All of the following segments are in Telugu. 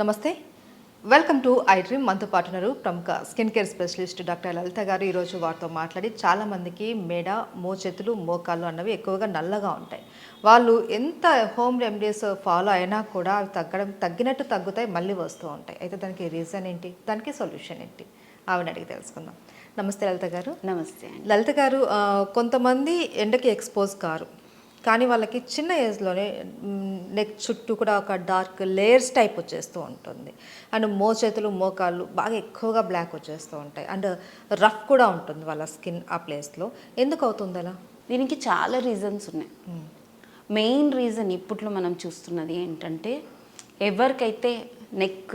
నమస్తే. వెల్కమ్ టు ఐ డ్రీమ్ మనతో పాటు ఉన్నారు ప్రముఖ skin care specialist doctor Lalitha గారు. ఈరోజు వారితో మాట్లాడి చాలా మందికి మెడ మోచేతులు మోకాళ్ళు అన్నవి ఎక్కువగా నల్లగా ఉంటాయి. వాళ్ళు ఎంత హోమ్ రెమెడీస్ ఫాలో అయినా కూడా అవి తగ్గడం తగ్గినట్టు తగ్గుతాయి మళ్ళీ వస్తూ ఉంటాయి. అయితే దానికి రీజన్ ఏంటి? దానికి సొల్యూషన్ ఏంటి? ఆవిడ అడిగి తెలుసుకుందాం. నమస్తే లలిత గారు. నమస్తే లలిత గారు కొంతమంది ఎండకి ఎక్స్పోజ్ కారు. కానీ వాళ్ళకి చిన్న ఏజ్లోనే నెక్ చుట్టూ కూడా ఒక డార్క్ లేయర్స్ టైప్ వచ్చేస్తూ ఉంటుంది. అండ్ మోచేతులు మోకాళ్ళు బాగా ఎక్కువగా బ్లాక్ వచ్చేస్తూ ఉంటాయి. అండ్ రఫ్ కూడా ఉంటుంది వాళ్ళ స్కిన్ ఆ ప్లేస్లో ఎందుకు అవుతుంది అలా? దీనికి చాలా రీజన్స్ ఉన్నాయి. మెయిన్ రీజన్ ఇప్పట్లో మనం చూస్తున్నది ఏంటంటే ఎవరికైతే నెక్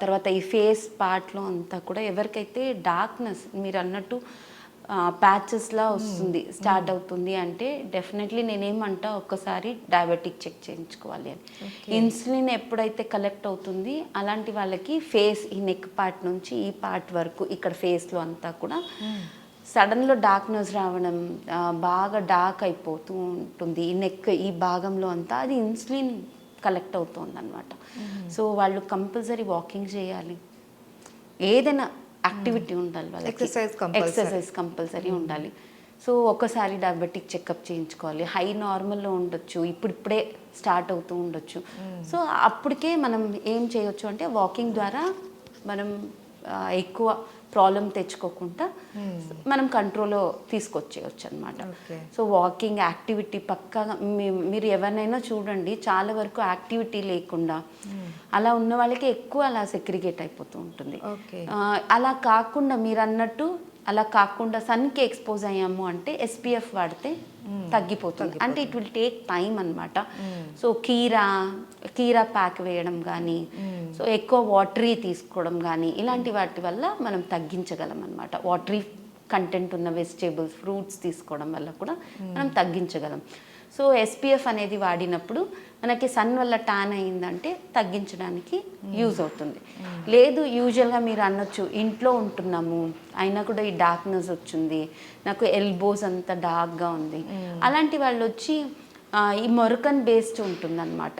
తర్వాత ఈ ఫేస్ పార్ట్లో అంతా కూడా ఎవరికైతే డార్క్నెస్ మీరు అన్నట్టు ప్యాచెస్లా వస్తుంది స్టార్ట్ అవుతుంది అంటే డెఫినెట్లీ నేనేమంటా ఒక్కసారి డయాబెటిక్ చెక్ చేయించుకోవాలి అని. ఇన్సులిన్ ఎప్పుడైతే కలెక్ట్ అవుతుంది అలాంటి వాళ్ళకి ఫేస్ ఈ నెక్ పార్ట్ నుంచి ఈ పార్ట్ వరకు ఇక్కడ ఫేస్లో అంతా కూడా సడన్లో డార్క్నెస్ రావడం బాగా డార్క్ అయిపోతూ ఉంటుంది. ఈ నెక్ ఈ భాగంలో అంతా అది ఇన్సులిన్ కలెక్ట్ అవుతుంది అనమాట సో వాళ్ళు కంపల్సరీ వాకింగ్ చేయాలి. ఏదైనా యాక్టివిటీ ఉండాలి వాళ్ళకి. ఎక్సర్సైజ్ కంపల్సరీ ఉండాలి. సో ఒకసారి డయాబెటిక్ చెకప్ చేయించుకోవాలి. హై నార్మల్లో ఉండొచ్చు. ఇప్పుడిప్పుడే స్టార్ట్ అవుతూ ఉండొచ్చు. సో అప్పటికే మనం ఏం చేయొచ్చు అంటే వాకింగ్ ద్వారా మనం ఎక్కువ ప్రాబ్లం తెచ్చుకోకుండా మనం కంట్రోల్లో తీసుకొచ్చేయచ్చు అనమాట. సో వాకింగ్ యాక్టివిటీ పక్కాగా మీరు ఎవరినైనా చూడండి. చాలా వరకు యాక్టివిటీ లేకుండా అలా ఉన్న వాళ్ళకి ఎక్కువ అలా సెక్రిగేట్ అయిపోతూ ఉంటుంది. అలా కాకుండా మీరు అన్నట్టు అలా కాకుండా సన్కి ఎక్స్పోజ్ అయ్యాము అంటే ఎస్పీఎఫ్ వాడితే తగ్గిపోతుంది. అంటే ఇట్ విల్ టేక్ టైం అనమాట సో కీరా కీరా ప్యాక్ వేయడం కానీ సో ఎక్కువ వాటరీ తీసుకోవడం కానీ ఇలాంటి వాటి వల్ల మనం తగ్గించగలం అనమాట వాటరీ కంటెంట్ ఉన్న వెజిటేబుల్స్ ఫ్రూట్స్ తీసుకోవడం వల్ల కూడా మనం తగ్గించగలం. సో ఎస్పీఎఫ్ అనేది వాడినప్పుడు మనకి సన్ వల్ల ట్యాన్ అయిందంటే తగ్గించడానికి యూజ్ అవుతుంది. లేదు యూజువల్గా మీరు అనొచ్చు ఇంట్లో ఉంటున్నాము అయినా కూడా ఈ డార్క్నెస్ వచ్చింది నాకు ఎల్బోస్ అంతా డార్క్గా ఉంది. అలాంటి వాళ్ళు వచ్చి ఈ మొరకన్ బేస్డ్ ఉంటుంది అనమాట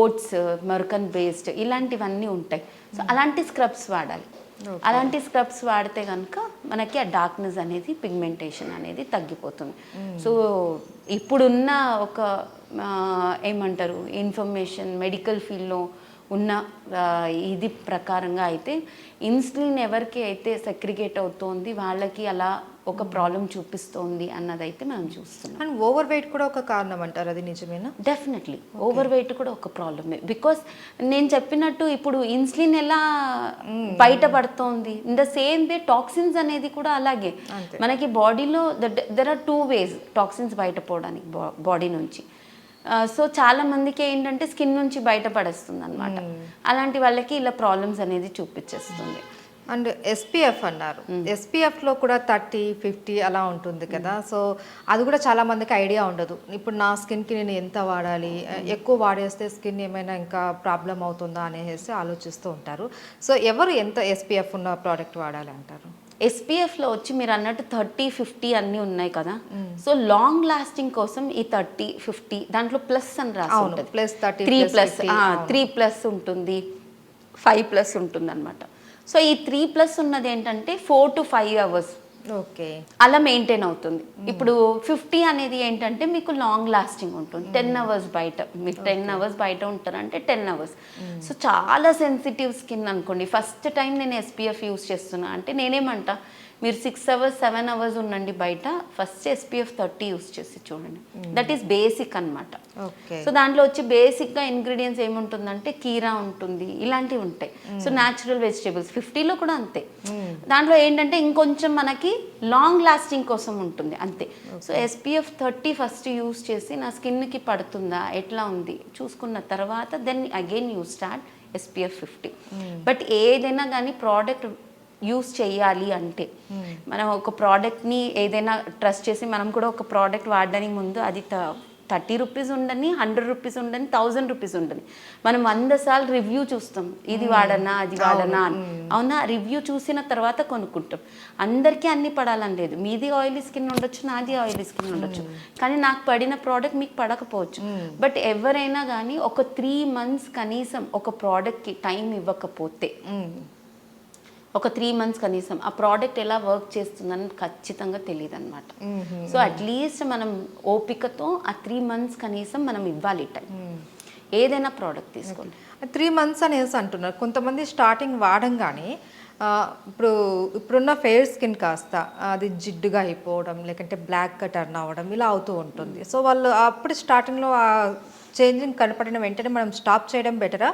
ఓట్స్ మొరకన్ బేస్డ్ ఇలాంటివన్నీ ఉంటాయి. సో అలాంటి స్క్రబ్స్ వాడాలి. అలాంటి స్క్రబ్స్ వాడితే కనుక మనకి ఆ డార్క్నెస్ అనేది పిగ్మెంటేషన్ అనేది తగ్గిపోతుంది. సో ఇప్పుడున్న ఒక ఏమంటారు ఇన్ఫర్మేషన్ మెడికల్ ఫీల్డ్లో ఉన్న ఇది ప్రకారంగా అయితే ఇన్సులిన్ ఎవరికి అయితే సెక్రిగేట్ అవుతోంది వాళ్ళకి అలా ఒక ప్రాబ్లం చూపిస్తోంది అన్నదైతే మనం చూస్తున్నాం. అండ్ ఓవర్ వెయిట్ కూడా ఒక కారణం అంటారు అది నిజమేనా? డెఫినెట్లీ. ఓవర్ వెయిట్ కూడా ఒక ప్రాబ్లమే. బికాస్ నేను చెప్పినట్టు ఇప్పుడు ఇన్సులిన్ ఎలా బయటపడుతోంది in the same way toxins అనేది కూడా అలాగే. మనకి బాడీలో there are two ways toxins బయటపోవడానికి body నుంచి. సో చాలా మందికి ఏంటంటే స్కిన్ నుంచి బయటపడేస్తుంది అనమాట అలాంటి వాళ్ళకి ఇలా ప్రాబ్లమ్స్ అనేది చూపించేస్తుంది. అండ్ ఎస్పీఎఫ్ అన్నారు. SPF లో కూడా థర్టీ ఫిఫ్టీ అలా ఉంటుంది కదా. సో అది కూడా చాలా మందికి ఐడియా ఉండదు. ఇప్పుడు నా స్కిన్కి నేను ఎంత వాడాలి? ఎక్కువ వాడేస్తే స్కిన్ ఏమైనా ఇంకా ప్రాబ్లం అవుతుందా అనేసి ఆలోచిస్తూ ఉంటారు. సో ఎవరు ఎంత ఎస్పీఎఫ్ ఉన్న ప్రోడక్ట్ వాడాలి అంటారు? ఎస్పీఎఫ్లో వచ్చి మీరు అన్నట్టు థర్టీ ఫిఫ్టీ అన్నీ ఉన్నాయి కదా. సో లాంగ్ లాస్టింగ్ కోసం ఈ థర్టీ ఫిఫ్టీ దాంట్లో ప్లస్ అని రాసి ఉంటుంది. 30, త్రీ ప్లస్ 50, అవును. త్రీ ప్లస్ ఉంటుంది ఫైవ్ ప్లస్ ఉంటుంది అనమాట సో ఈ త్రీ ప్లస్ ఉన్నది ఏంటంటే four to five hours. Okay. అలా మెయింటైన్ అవుతుంది. ఇప్పుడు ఫిఫ్టీ అనేది ఏంటంటే మీకు లాంగ్ లాస్టింగ్ ఉంటుంది. టెన్ అవర్స్ బయట. మీరు టెన్ అవర్స్ బయట ఉంటారంటే టెన్ అవర్స్. సో చాలా సెన్సిటివ్ స్కిన్ అనుకోండి. ఫస్ట్ టైం నేను ఎస్పీఎఫ్ యూస్ చేస్తున్నా. అంటే నేనేమంటా మీరు సిక్స్ అవర్స్ సెవెన్ అవర్స్ ఉండండి బయట. ఫస్ట్ ఎస్పీఎఫ్ థర్టీ యూస్ చేసి చూడండి. దట్ ఈస్ బేసిక్ అన్నమాట. ఓకే. సో దాంట్లో వచ్చి బేసిక్గా ఇంగ్రీడియంట్స్ ఏముంటుందంటే కీరా ఉంటుంది. ఇలాంటివి ఉంటాయి. సో న్యాచురల్ వెజిటేబుల్స్ ఫిఫ్టీలో కూడా అంతే. దాంట్లో ఏంటంటే ఇంకొంచెం మనకి లాంగ్ లాస్టింగ్ కోసం ఉంటుంది అంతే. So SPF thirty first use చేసి నా స్కిన్కి పడుతుందా ఎట్లా ఉంది చూసుకున్న తర్వాత then again you start SPF fifty but ఏదైనా కానీ ప్రోడక్ట్ యూస్ చేయాలి అంటే మనం ఒక ప్రోడక్ట్ని ఏదైనా ట్రస్ట్ చేసి మనం కూడా ఒక ప్రోడక్ట్ వాడడానికి ముందు అది థర్టీ రూపీస్ ఉండని హండ్రెడ్ రూపీస్ ఉండని థౌజండ్ రూపీస్ ఉండని. మనం వంద సార్లు రివ్యూ చూస్తాం. ఇది వాడనా అది వాడనా అని. అవునా? రివ్యూ చూసిన తర్వాత కొనుక్కుంటాం. అందరికీ అన్ని పడాలని లేదు. మీది ఆయిలీ స్కిన్ ఉండొచ్చు నాది ఆయిలీ స్కిన్ ఉండొచ్చు. కానీ నాకు పడిన ప్రోడక్ట్ మీకు పడకపోవచ్చు. బట్ ఎవరైనా కానీ ఒక త్రీ మంత్స్ కనీసం ఒక ప్రోడక్ట్కి టైం ఇవ్వకపోతే ఒక త్రీ మంత్స్ కనీసం ఆ ప్రోడక్ట్ ఎలా వర్క్ చేస్తుందని ఖచ్చితంగా తెలియదు అనమాట సో అట్లీస్ట్ మనం ఓపికతో ఆ త్రీ మంత్స్ కనీసం మనం ఇవ్వాలి టైం ఏదైనా ప్రోడక్ట్ తీసుకోండి. త్రీ మంత్స్ అనేసి అంటున్నారు. కొంతమంది స్టార్టింగ్ వాడంగానే ఇప్పుడు ఇప్పుడున్న ఫెయిర్ స్కిన్ కాస్త అది జిడ్డుగా అయిపోవడం లేకంటే బ్లాక్గా టర్న్ అవ్వడం ఇలా అవుతూ ఉంటుంది. సో వాళ్ళు అప్పుడు స్టార్టింగ్లో ఆ చేంజింగ్ కనపడిన వెంటనే మనం స్టాప్ చేయడం బెటరా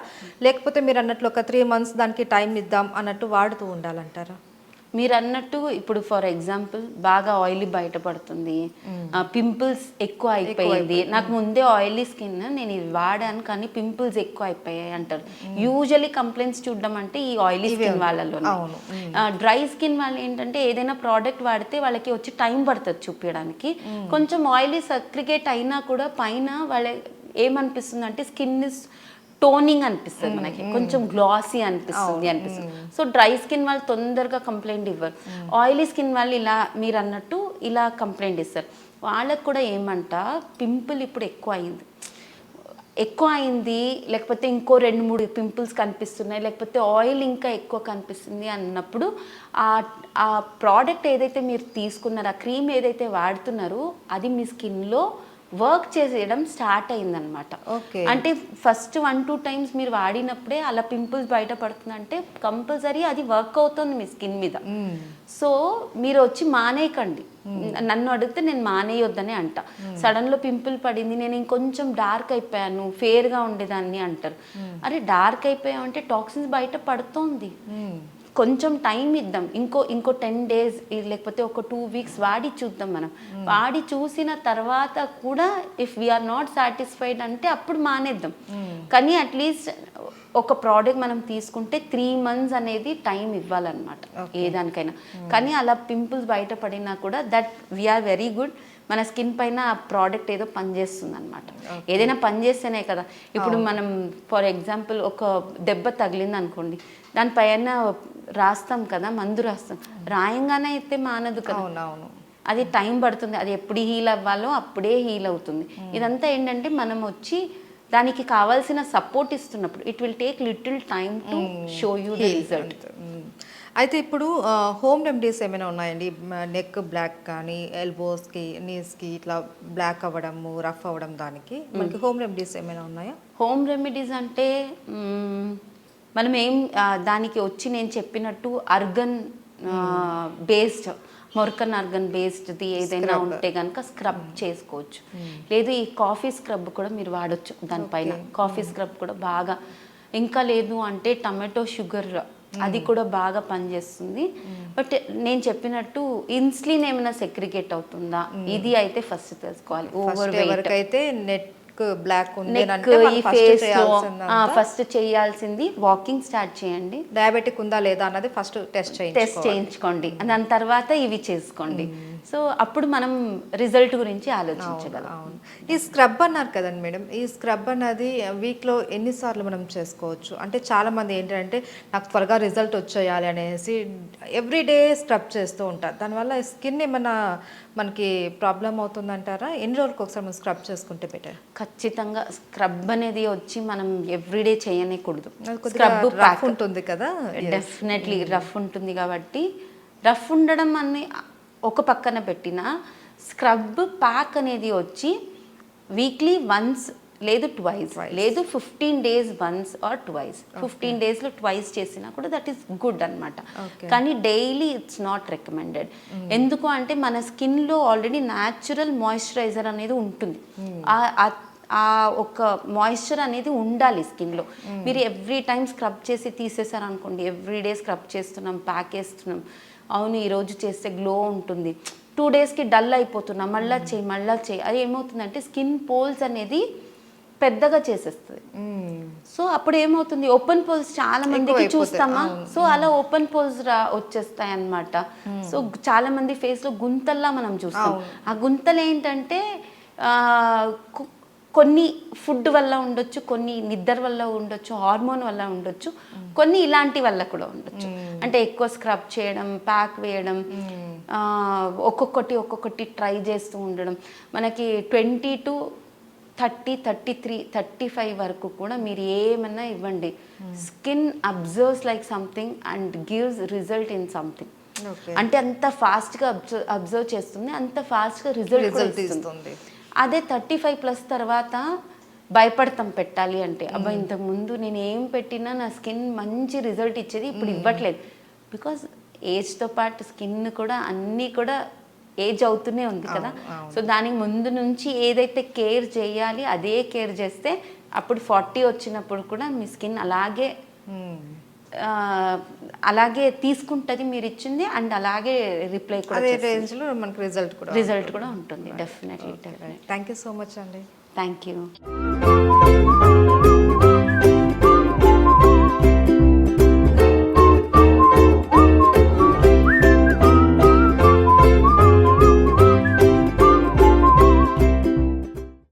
లేకపోతే మీరు అన్నట్లు ఒక త్రీ మంత్స్ దానికి టైం ఇద్దాం అన్నట్టు వాడుతూ ఉండాలంటారా? మీరు అన్నట్టు ఇప్పుడు ఫర్ ఎగ్జాంపుల్ బాగా ఆయిలీ బయటపడుతుంది. పింపుల్స్ ఎక్కువ అయిపోయింది. నాకు ముందే ఆయిలీ స్కిన్ నేను ఇది వాడాను కానీ పింపుల్స్ ఎక్కువ అయిపోయాయి అంటారు. యూజువలీ కంప్లైంట్స్ చూడడం అంటే ఈ ఆయిలీ స్కిన్ వాళ్ళలో. డ్రై స్కిన్ వాళ్ళు ఏంటంటే ఏదైనా ప్రోడక్ట్ వాడితే వాళ్ళకి వచ్చి టైం పడుతుంది చూపించడానికి. కొంచెం ఆయిలీ సక్రిగేట్ అయినా కూడా పైన వాళ్ళ ఏమనిపిస్తుంది అంటే స్కిన్ టోనింగ్ అనిపిస్తుంది మనకి. కొంచెం గ్లాసీ అనిపిస్తుంది అనిపిస్తుంది. సో డ్రై స్కిన్ వాళ్ళు తొందరగా కంప్లైంట్ ఇవ్వరు. ఆయిలీ స్కిన్ వాళ్ళు ఇలా మీరు అన్నట్టు ఇలా కంప్లైంట్ ఇస్తారు. వాళ్ళకు కూడా ఏమంట పింపుల్ ఇప్పుడు ఎక్కువ అయింది. ఎక్కువ అయింది లేకపోతే ఇంకో రెండు మూడు పింపుల్స్ కనిపిస్తున్నాయి లేకపోతే ఆయిల్ ఇంకా ఎక్కువ కనిపిస్తుంది అన్నప్పుడు ఆ ఆ ప్రోడక్ట్ ఏదైతే మీరు తీసుకున్నారో ఆ క్రీమ్ ఏదైతే వాడుతున్నారో అది మీ స్కిన్లో వర్క్ చేసేయడం స్టార్ట్ అయిందనమాట. ఓకే. అంటే ఫస్ట్ వన్ టూ టైమ్స్ మీరు వాడినప్పుడే అలా పింపుల్స్ బయటపడుతుందంటే కంపల్సరీ అది వర్క్ అవుతుంది మీ స్కిన్ మీద. సో మీరు వచ్చి మానేయకండి. నన్ను అడిగితే నేను మానేయొద్దనే అంట. సడన్లో పింపుల్ పడింది నేను ఇంకొంచెం డార్క్ అయిపోయాను ఫేర్గా ఉండేదాన్ని అంటారు. అరే డార్క్ అయిపోయావు అంటే టాక్సిన్స్ బయట పడుతోంది. కొంచెం టైం ఇద్దాం. ఇంకో ఇంకో టెన్ డేస్ లేకపోతే ఒక టూ వీక్స్ వాడి చూద్దాం మనం. వాడి చూసిన తర్వాత కూడా ఇఫ్ వీఆర్ నాట్ సాటిస్ఫైడ్ అంటే అప్పుడు మానేద్దాం. కానీ అట్లీస్ట్ ఒక ప్రోడక్ట్ మనం తీసుకుంటే త్రీ మంత్స్ అనేది టైం ఇవ్వాలన్నమాట. ఏ దానికైనా కానీ అలా పింపుల్స్ బయటపడినా కూడా that we are very good మన స్కిన్ పైన ఆ ప్రోడక్ట్ ఏదో పనిచేస్తుంది అనమాట ఏదైనా పనిచేస్తేనే కదా. ఇప్పుడు మనం ఫర్ ఎగ్జాంపుల్ ఒక దెబ్బ తగిలింది అనుకోండి దానిపైన రాస్తాం కదా మందు రాస్తాం. రాయంగానే అయితే మానదు కదా. అవునవును. అది టైం పడుతుంది. అది ఎప్పుడు హీల్ అవ్వాలో అప్పుడే హీల్ అవుతుంది. ఇదంతా ఏంటంటే మనం వచ్చి దానికి కావాల్సిన సపోర్ట్ ఇస్తున్నప్పుడు it will take little time to show you the result. అయితే ఇప్పుడు హోమ్ రెమెడీస్ ఏమైనా ఉన్నాయండి? నెక్ బ్లాక్ కానీ ఎల్బోస్కి నీస్కి ఇట్లా బ్లాక్ అవ్వడము రఫ్ అవ్వడం దానికి? మనకి హోమ్ రెమెడీస్ ఏమైనా ఉన్నాయా? హోమ్ రెమెడీస్ అంటే మనం ఏం దానికి వచ్చి నేను చెప్పినట్టు అర్గన్ బేస్డ్ మొరకన్ అర్గన్ బేస్డ్ది ఏదైనా ఉంటే కనుక స్క్రబ్ చేసుకోవచ్చు. లేదు ఈ కాఫీ స్క్రబ్ కూడా మీరు వాడొచ్చు దానిపైన. కాఫీ స్క్రబ్ కూడా బాగా. ఇంకా లేదు అంటే టమాటో షుగర్ అది కూడా బాగా పనిచేస్తుంది. బట్ నేను చెప్పినట్టు ఇన్సులిన్ ఏమైనా సెక్రిగేట్ అవుతుందా? ఇది అయితే ఫస్ట్ తెలుసుకోవాలి. Over weight. ఎవరికైతే నెక్ బ్లాక్ ఉంది ఫేస్ ఫస్ట్ చేయాల్సింది వాకింగ్ స్టార్ట్ చేయండి. డయాబెటిక్ ఉందా లేదా అన్నది ఫస్ట్ టెస్ట్ టెస్ట్ చేయించుకోండి. దాని తర్వాత ఇవి చేసుకోండి. సో అప్పుడు మనం రిజల్ట్ గురించి ఆలోచించగలం. అవును ఈ స్క్రబ్ అన్నారు కదండి మేడం. ఈ స్క్రబ్ అన్నది వీక్లో ఎన్నిసార్లు మనం చేసుకోవచ్చు? అంటే చాలా మంది ఏంటంటే నాకు త్వరగా రిజల్ట్ వచ్చేయాలి అనేసి ఎవ్రీ డే స్క్రబ్ చేస్తూ ఉంటారు. దానివల్ల స్కిన్ ఏమైనా మనకి ప్రాబ్లం అవుతుందంటారా? ఎన్ని రోజులకు ఒకసారి మనం స్క్రబ్ చేసుకుంటే బెటర్ ఖచ్చితంగా స్క్రబ్ అనేది వచ్చి మనం ఎవ్రీడే చేయనేకూడదు. స్క్రబ్ రఫ్ ఉంటుంది కదా? డెఫినెట్లీ రఫ్ ఉంటుంది కాబట్టి రఫ్ ఉండడం అన్ని ఒక పక్కన పెట్టిన స్క్రబ్ ప్యాక్ అనేది వచ్చి వీక్లీ వన్స్ లేదు ట్వైస్ లేదు fifteen days once or twice fifteen డేస్లో ట్వైస్ చేసినా కూడా దట్ ఈస్ గుడ్ అనమాట. కానీ డైలీ ఇట్స్ నాట్ రికమెండెడ్ ఎందుకు అంటే మన స్కిన్లో ఆల్రెడీ న్యాచురల్ మాయిశ్చరైజర్ అనేది ఉంటుంది. ఆ- ఒక మాయిశ్చర్ అనేది ఉండాలి స్కిన్లో. మీరు ఎవ్రీ టైం స్క్రబ్ చేసి తీసేసారు అనుకోండి ఎవ్రీ డే స్క్రబ్ చేస్తున్నాం ప్యాక్ వేస్తున్నాం అవును ఈరోజు చేస్తే గ్లో ఉంటుంది. టూ డేస్కి డల్ అయిపోతున్నాం మళ్ళా చేయి మళ్ళా చేయి. అది ఏమవుతుందంటే స్కిన్ పోల్స్ అనేది పెద్దగా చేసేస్తుంది. సో అప్పుడు ఏమవుతుంది? ఓపెన్ పోల్స్ చాలా మందికి చూస్తామా? సో అలా ఓపెన్ పోల్స్ రా వచ్చేస్తాయి అన్నమాట సో చాలా మంది ఫేస్లో గుంతల్లా మనం చూస్తాం. ఆ గుంతలు ఏంటంటే కొన్ని ఫుడ్ వల్ల ఉండొచ్చు కొన్ని నిద్ర వల్ల ఉండొచ్చు హార్మోన్ వల్ల ఉండొచ్చు కొన్ని ఇలాంటి వల్ల కూడా ఉండొచ్చు. అంటే ఎక్కువ స్క్రబ్ చేయడం ప్యాక్ వేయడం ఒక్కొక్కటి ఒక్కొక్కటి ట్రై చేస్తూ ఉండడం. మనకి twenty to thirty thirty three thirty five వరకు కూడా మీరు ఏమన్నా ఇవ్వండి. Skin observes like something and gives result in something. అంటే అంత ఫాస్ట్గా అబ్జర్వ్ అబ్జర్వ్ చేస్తుంది అంత ఫాస్ట్గా రిజల్ట్ ఇస్తుంది. అదే థర్టీ ఫైవ్ ప్లస్ తర్వాత భయపడతాం పెట్టాలి అంటే అబ్బా ఇంతకు ముందు నేను ఏం పెట్టినా నా స్కిన్ మంచి రిజల్ట్ ఇచ్చేది ఇప్పుడు ఇవ్వట్లేదు. బికాజ్ ఏజ్తో పాటు స్కిన్ కూడా అన్నీ కూడా ఏజ్ అవుతూనే ఉంది కదా. సో దానికి ముందు నుంచి ఏదైతే కేర్ చేయాలి అదే కేర్ చేస్తే అప్పుడు ఫార్టీ వచ్చినప్పుడు కూడా మీ స్కిన్ అలాగే అలాగే తీసుకుంటుంది మీరు ఇచ్చింది అండ్ అలాగే రిప్లై కూడా అదే మనకి రిజల్ట్ కూడా రిజల్ట్ కూడా ఉంటుంది definitely definitely thank you so much అండి థ్యాంక్ యూ